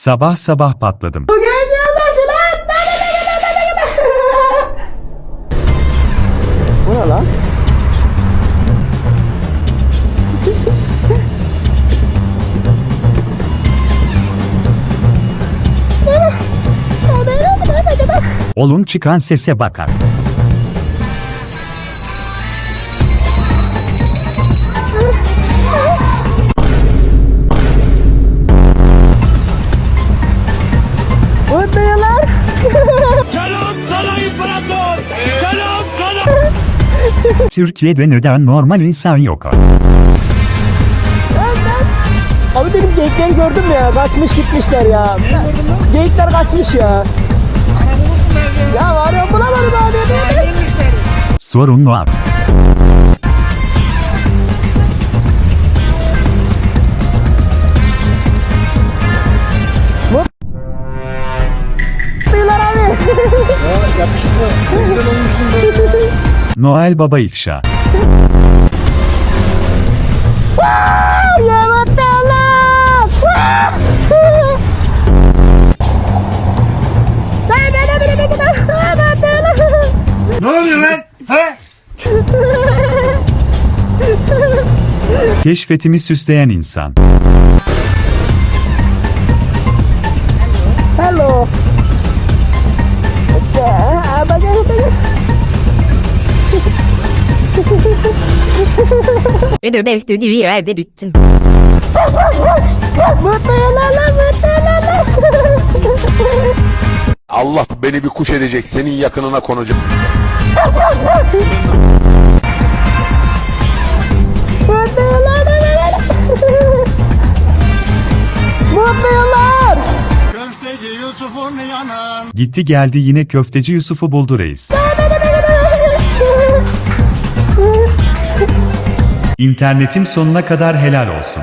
Sabah sabah patladım. Bu ne lan? Olun çıkan sese bakar. Türkiye'de neden normal insan yok? Abi benim geyikleri gördüm ya. Kaçmış gitmişler ya. Geyikler kaçmış ya. Ya var ya bulamadım abi. Sorun var. Mutluyorlar abi. Ya mutluyorlar. Sen beni bile bile bile. Mutluyorlar. Ne oluyor lan? He? Keşfetimi süsleyen insan. Ve de belki de bir yerde bittim. Mutluyorlar lan. Allah beni bir kuş edecek, senin yakınına konacak. Mutluyorlar lan. Mutluyorlar. Köfteci Yusuf'un yanan. Gitti geldi yine köfteci Yusuf'u buldu reis. İnternetim sonuna kadar helal olsun.